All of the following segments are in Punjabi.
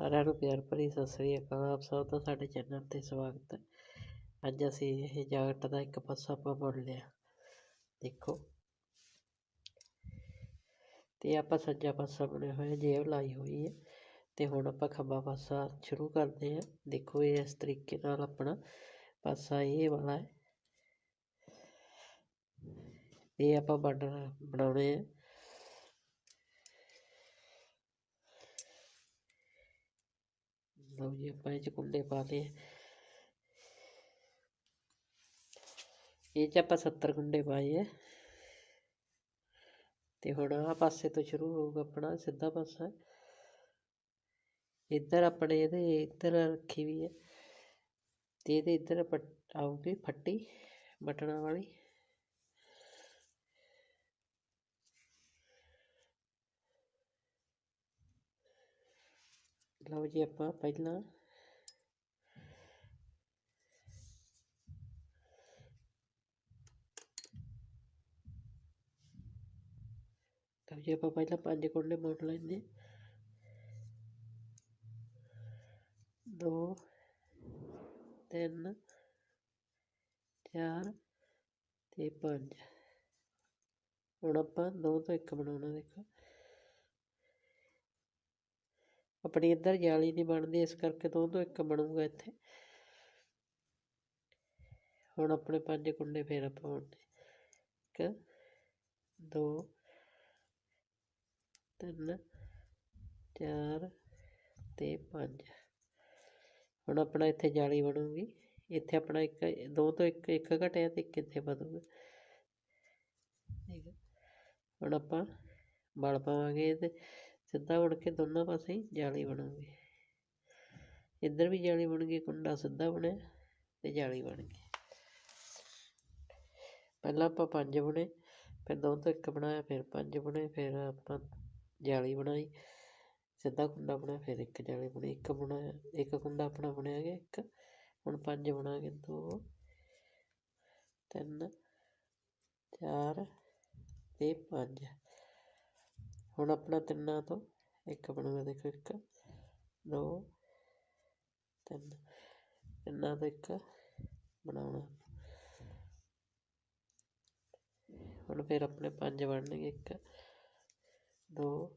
ਸਾਰਿਆਂ ਨੂੰ ਪਿਆਰ ਭਰੀ ਸਤਿ ਸ੍ਰੀ ਅਕਾਲ। ਆਪ ਸਭ ਦਾ ਸਾਡੇ ਚੈਨਲ ਤੇ ਸਵਾਗਤ ਹੈ। ਅੱਜ ਅਸੀਂ ਇਹ ਜਾਕਟ ਦਾ ਇੱਕ ਪਾਸਾ ਆਪਾਂ ਬੁਣ ਲਿਆ। ਦੇਖੋ। ਤੇ ਆਪਾਂ ਸੱਜਾ ਪਾਸਾ ਬਣਿਆ ਹੋਇਆ ਜੇਬ ਲਾਈ ਹੋਈ ਹੈ ਤੇ ਹੁਣ ਆਪਾਂ ਖੱਬਾ ਪਾਸਾ ਸ਼ੁਰੂ ਕਰਦੇ ਹਾਂ। ਦੇਖੋ ਇਹ ਇਸ ਤਰੀਕੇ ਨਾਲ ਆਪਣਾ ਪਾਸਾ ਇਹ ਵਾਲਾ ਹੈ। ਇਹ ਆਪਾਂ ਬਾਰਡਰ ਬਣਾਉਣੇ ਆ। ਲਓ ਜੀ, ਆਪਾਂ ਇਹ 'ਚ ਕੁੰਡੇ ਪਾ ਲਏ ਇਹ 'ਚ ਆਪਾਂ 70 ਕੁੰਡੇ ਪਾਏ ਆ। ਤੇ ਹੁਣ ਆ ਪਾਸੇ ਤੋਂ ਸ਼ੁਰੂ ਹੋਊਗਾ ਆਪਣਾ, ਸਿੱਧਾ ਪਾਸਾ। ਇੱਧਰ ਆਪਣੇ ਇਹਦੇ, ਇੱਧਰ ਰੱਖੀ ਵੀ ਹੈ ਤੇ ਇਹਦੇ ਇੱਧਰ ਆਊਗੀ ਫੱਟੀ, ਬਟਨਾਂ ਵਾਲੀ। ਲਓ ਜੀ ਆਪਾਂ ਪਹਿਲਾਂ। ਲਓ ਜੀ ਆਪਾਂ ਪਹਿਲਾਂ ਪੰਜ ਕੋਲੇ ਬੁਣ ਲੈਂਦੇ ਦੋ, ਤਿੰਨ, ਚਾਰ ਤੇ ਪੰਜ। ਹੁਣ ਆਪਾਂ ਦੋ ਤੋਂ ਇੱਕ ਬਣਾਉਣਾ ਦੇਖੋ। ਆਪਣੀ ਇੱਧਰ ਜਾਲੀ ਨਹੀਂ ਬਣਦੀ, ਇਸ ਕਰਕੇ ਦੋ ਤੋਂ ਇੱਕ ਬਣੂਗਾ ਇੱਥੇ। ਹੁਣ ਆਪਣੇ ਪੰਜ ਕੁੰਡੇ ਫੇਰ ਆਪਾਂ ਇੱਕ, ਦੋ, ਤਿੰਨ, ਚਾਰ ਤੇ ਪੰਜ। ਹੁਣ ਆਪਣਾ ਇੱਥੇ ਜਾਲੀ ਬਣੂਗੀ। ਇੱਥੇ ਆਪਣਾ ਇੱਕ, ਦੋ ਤੋਂ ਇੱਕ ਇੱਕ ਘਟਿਆ ਤੇ ਇੱਕ ਇੱਥੇ ਵਧੂਗਾ। ਠੀਕ ਹੁਣ ਆਪਾਂ ਬਲ ਪਾਵਾਂਗੇ ਤੇ ਸਿੱਧਾ ਬਣ ਕੇ ਦੋਨਾਂ ਪਾਸੇ ਹੀ ਜਾਲੀ ਬਣੂਗੀ। ਇੱਧਰ ਵੀ ਜਾਲੀ ਬਣ ਗਈ, ਕੁੰਡਾ ਸਿੱਧਾ ਬਣਿਆ ਤੇ ਜਾਲੀ ਬਣ ਗਈ। ਪਹਿਲਾਂ ਆਪਾਂ ਪੰਜ ਬੁਣੇ, ਫਿਰ ਦੋ ਤੋਂ ਇੱਕ ਬਣਾਇਆ, ਫਿਰ ਪੰਜ ਬੁਣੇ, ਫਿਰ ਆਪਾਂ ਜਾਲੀ ਬਣਾਈ, ਸਿੱਧਾ ਕੁੰਡਾ ਬਣਾਇਆ ਫਿਰ ਇੱਕ ਜਾਲੀ ਬਣੀ, ਇੱਕ ਬਣਾਇਆ, ਇੱਕ ਕੁੰਡਾ ਆਪਣਾ ਬਣਿਆ ਗਿਆ, ਇੱਕ। ਹੁਣ ਪੰਜ ਬਣਾ ਕੇ ਦੋ, ਤਿੰਨ, ਚਾਰ ਤੇ ਪੰਜ। ਹੁਣ ਆਪਣਾ ਤਿੰਨਾਂ ਤੋਂ, ਇੱਕ ਬਣੂਗਾ ਦੇਖੋ ਇੱਕ, ਦੋ, ਤਿੰਨ, ਤਿੰਨਾਂ ਤੋਂ ਇੱਕ ਬਣਾਉਣਾ। ਹੁਣ ਫਿਰ ਆਪਣੇ ਪੰਜ ਬਣਨਗੇ, ਇੱਕ, ਦੋ,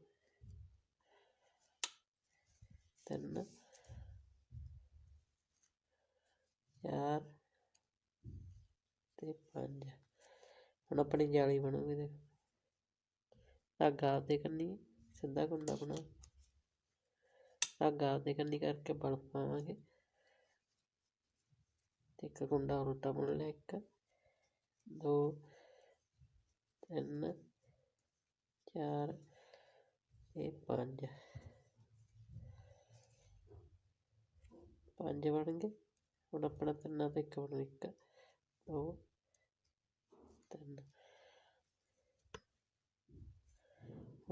ਤਿੰਨ, ਚਾਰ ਤੇ ਪੰਜ। ਹੁਣ ਆਪਣੀ ਜਾਲੀ ਬਣੂਗੀ ਦੇਖੋ। ਧਾਗਾ ਆਪਦੇ ਕੰਨੀ ਸਿੱਧਾ ਕੁੰਡਾ ਬਣਾ ਧਾਗਾ ਆਪਦੇ ਕੰਨੀ ਕਰਕੇ ਬਲ ਪਾਵਾਂਗੇ ਤੇ ਇੱਕ ਕੁੰਡਾ ਉਲਟਾ ਬੁਣ ਲਿਆ ਇੱਕ ਦੋ ਤਿੰਨ ਚਾਰ ਤੇ ਪੰਜ ਪੰਜ ਬਣ ਗਏ ਹੁਣ ਆਪਣਾ ਤਿੰਨਾਂ ਤੋਂ ਇੱਕ ਬਣੂ ਇੱਕ ਦੋ ਤਿੰਨ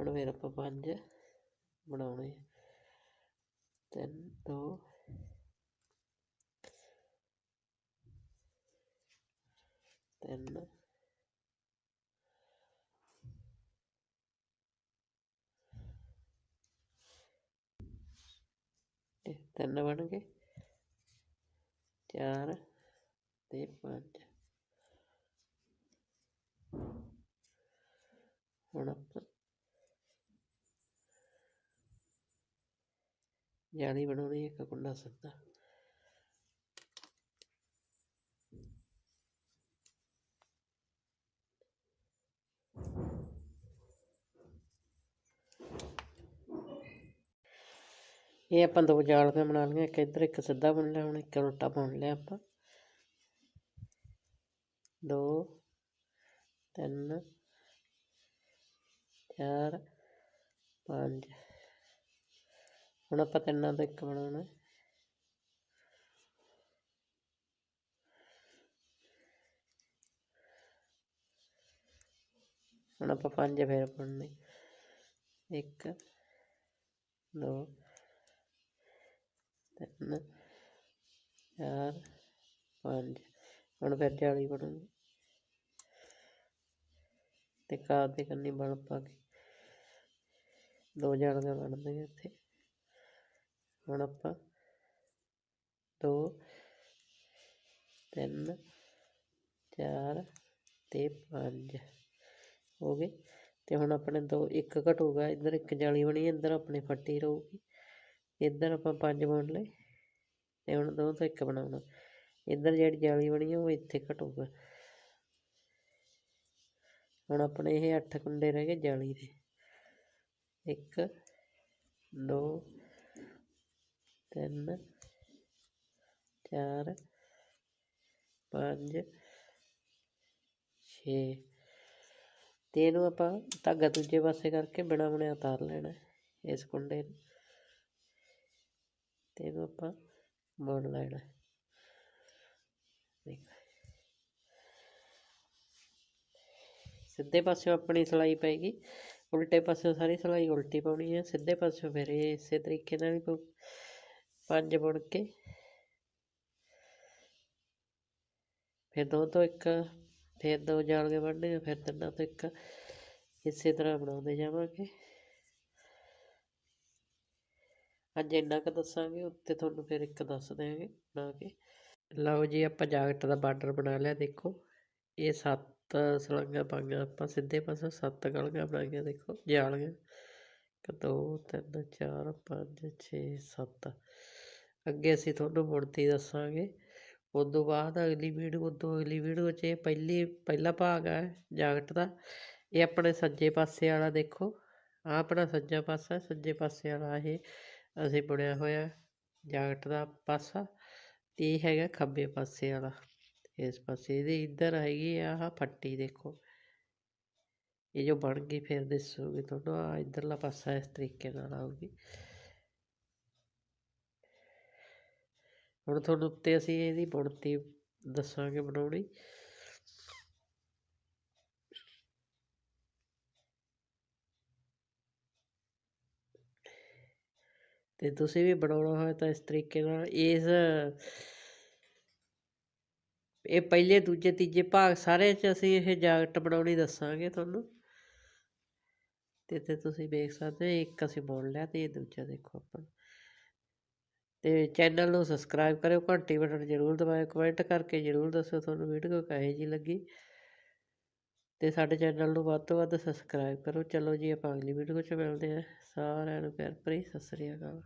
ਹੁਣ ਫਿਰ ਆਪਾਂ ਪੰਜ ਬਣਾਉਣੇ ਤਿੰਨ ਦੋ ਤਿੰਨ ਤਿੰਨ ਬਣ ਗਏ ਚਾਰ ਤੇ ਪੰਜ ਹੁਣ ਆਪਾਂ ਜਾਲੀ ਬਣਾਉਣੀ, ਇੱਕ ਕੁੰਡਾ ਸਿੱਧਾ। ਇਹ ਆਪਾਂ ਦੋ ਜਾਲੀਆਂ ਬਣਾ ਲਈਆਂ, ਇੱਕ ਇੱਧਰ, ਇੱਕ ਸਿੱਧਾ ਬਣ ਲਿਆ, ਹੁਣ ਇੱਕ ਉਲਟਾ ਬੁਣ ਲਿਆ ਆਪਾਂ। ਦੋ, ਤਿੰਨ, ਚਾਰ, ਪੰਜ। ਹੁਣ ਆਪਾਂ ਤਿੰਨਾਂ ਤੋਂ ਇੱਕ ਬਣਾਉਣਾ। ਹੁਣ ਆਪਾਂ ਪੰਜ ਫੇਰ ਬਣਨੇ। ਇੱਕ, ਦੋ, ਤਿੰਨ, ਚਾਰ, ਪੰਜ। ਹੁਣ ਫਿਰ ਜਾਲੀ ਬਣੂਗੀ ਤੇ ਕਾਰ ਦੇ ਕੰਨੀ ਬਣ ਪਾ ਕੇ ਦੋ ਜਾਲੀਆਂ ਬਣਦੀਆਂ ਇੱਥੇ। ਹੁਣ ਆਪਾਂ ਦੋ, ਤਿੰਨ, ਚਾਰ ਤੇ ਪੰਜ ਹੋ ਗਏ। ਤੇ ਹੁਣ ਆਪਣੇ ਦੋ, ਇੱਕ ਘਟੂਗਾ ਇੱਧਰ ਇੱਕ ਜਾਲੀ ਬਣੀ, ਇੱਧਰ ਆਪਣੀ ਫੱਟੀ ਰਹੂਗੀ। ਇੱਧਰ ਆਪਾਂ ਪੰਜ ਬੁਣ ਲਏ ਤੇ ਹੁਣ ਦੋ ਤੋਂ ਇੱਕ ਬਣਾਉਣਾ। ਇੱਧਰ ਜਿਹੜੀ ਜਾਲੀ ਬਣੀ ਉਹ ਇੱਥੇ ਘਟੂਗਾ ਹੁਣ ਆਪਣੇ ਇਹ ਅੱਠ ਕੁੰਡੇ ਰਹਿ ਗਏ ਜਾਲੀ ਦੇ। ਇੱਕ, ਦੋ ਤਿੰਨ, ਚਾਰ, ਪੰਜ, ਛੇ। ਅਤੇ ਇਹਨੂੰ ਆਪਾਂ ਧਾਗਾ ਦੂਜੇ ਪਾਸੇ ਕਰਕੇ ਬਿਨਾ ਬਣਿਆ ਉਤਾਰ ਲੈਣਾ ਇਸ ਕੁੰਡੇ ਨੂੰ। ਅਤੇ ਇਹਨੂੰ ਆਪਾਂ ਬੁਣ ਲੈਣਾ। ਦੇਖ। ਸਿੱਧੇ ਪਾਸਿਓਂ ਆਪਣੀ ਸਿਲਾਈ ਪਏਗੀ। ਉਲਟੇ ਪਾਸਿਓਂ ਸਾਰੀ ਸਿਲਾਈ ਉਲਟੀ ਪਾਉਣੀ ਹੈ ਸਿੱਧੇ ਪਾਸਿਓਂ ਫਿਰ ਇਹ ਇਸੇ ਤਰੀਕੇ ਨਾਲ ਹੀ ਪਊ। ਪੰਜ ਬੁਣ ਕੇ। ਫਿਰ ਦੋ ਤੋਂ ਇੱਕ, ਫਿਰ ਦੋ ਜਾਲ ਕੇ ਵੱਢਣੇ ਫਿਰ ਤਿੰਨਾਂ ਤੋਂ ਇੱਕ। ਇਸੇ ਤਰ੍ਹਾਂ ਬਣਾਉਂਦੇ ਜਾਵਾਂਗੇ। ਅੱਜ ਇੰਨਾ ਕੁ ਦੱਸਾਂਗੇ, ਉੱਤੇ ਤੁਹਾਨੂੰ ਫਿਰ ਇੱਕ ਦੱਸ ਦਿਆਂਗੇ, ਬਣਾ ਕੇ। ਲਓ ਜੀ, ਆਪਾਂ ਜਾਕਟ ਦਾ ਬਾਰਡਰ ਬਣਾ ਲਿਆ, ਦੇਖੋ। ਇਹ ਸੱਤ ਸਲੰਗਾਂ ਪਾਈਆਂ, ਆਪਾਂ ਸਿੱਧੇ ਪਾਸੇ ਸੱਤ ਗਲਗਾਂ ਬਣਾਈਆਂ, ਦੇਖੋ, ਜਾਲੀਆਂ। ਇੱਕ, ਦੋ, ਤਿੰਨ, ਚਾਰ, ਪੰਜ, ਛੇ, ਸੱਤ। ਅੱਗੇ ਅਸੀਂ ਤੁਹਾਨੂੰ ਮੁੜਤੀ ਦੱਸਾਂਗੇ। ਉਦੋਂ ਬਾਅਦ ਅਗਲੀ ਵੀਡੀਓ, ਉਦੋਂ ਅਗਲੀ ਵੀਡੀਓ 'ਚ ਇਹ ਪਹਿਲੀ, ਪਹਿਲਾ ਭਾਗ ਹੈ ਜਾਕਟ ਦਾ। ਇਹ ਆਪਣੇ ਸੱਜੇ ਪਾਸੇ ਵਾਲਾ ਦੇਖੋ। ਆ ਆਪਣਾ ਸੱਜਾ ਪਾਸਾ, ਸੱਜੇ ਪਾਸੇ ਵਾਲਾ ਇਹ ਅਸੀਂ ਬੁਣਿਆ ਹੋਇਆ ਜਾਕਟ ਦਾ ਪਾਸਾ ਤੇ ਇਹ ਹੈਗਾ ਖੱਬੇ ਪਾਸੇ ਵਾਲਾ। ਇਸ ਪਾਸੇ ਇਹਦੇ ਇੱਧਰ ਹੈਗੀ ਆਹ ਫੱਟੀ ਦੇਖੋ। ਇਹ ਜੋ ਬਣ ਗਈ ਫਿਰ ਦੱਸੂਗੀ ਤੁਹਾਨੂੰ ਆ ਇੱਧਰਲਾ ਪਾਸਾ ਇਸ ਤਰੀਕੇ ਨਾਲ ਆਊਗੀ। ਹੁਣ ਤੁਹਾਨੂੰ ਉੱਤੇ ਅਸੀਂ ਇਹਦੀ ਬੁਣਤੀ ਦੱਸਾਂਗੇ ਬਣਾਉਣੀ। ਤੇ ਤੁਸੀਂ ਵੀ ਬਣਾਉਣਾ ਹੋਵੇ ਤਾਂ ਇਸ ਤਰੀਕੇ ਨਾਲ ਇਸ ਇਹ ਪਹਿਲੇ, ਦੂਜੇ, ਤੀਜੇ ਭਾਗ ਸਾਰੇ 'ਚ ਅਸੀਂ ਇਹ ਜਾਕਟ ਬਣਾਉਣੀ ਦੱਸਾਂਗੇ ਤੁਹਾਨੂੰ। ਤੇ ਤੇ ਤੁਸੀਂ ਵੇਖ ਸਕਦੇ ਹੋ, ਇੱਕ ਅਸੀਂ ਬੋਲ ਲਿਆ ਤੇ ਇਹ ਦੂਜਾ ਦੇਖੋ ਆਪਾਂ। ਤੇ ਚੈਨਲ ਨੂੰ ਸਬਸਕ੍ਰਾਈਬ ਕਰਿਓ, ਘੰਟੀ ਬਟਨ ਜ਼ਰੂਰ ਦਬਾਇਓ ਕਮੈਂਟ ਕਰਕੇ ਜ਼ਰੂਰ ਦੱਸੋ ਤੁਹਾਨੂੰ ਵੀਡੀਓ ਕਿਹੋ ਜੀ ਲੱਗੀ। ਤੇ ਸਾਡੇ ਚੈਨਲ ਨੂੰ ਵੱਧ ਤੋਂ ਵੱਧ ਸਬਸਕ੍ਰਾਈਬ ਕਰੋ। ਚਲੋ ਜੀ, ਆਪਾਂ ਅਗਲੀ ਵੀਡੀਓ 'ਚ ਮਿਲਦੇ ਹਾਂ। ਸਾਰਿਆਂ ਨੂੰ ਪਿਆਰ ਭਰੀ, ਸਤਿ ਸ੍ਰੀ ਅਕਾਲ।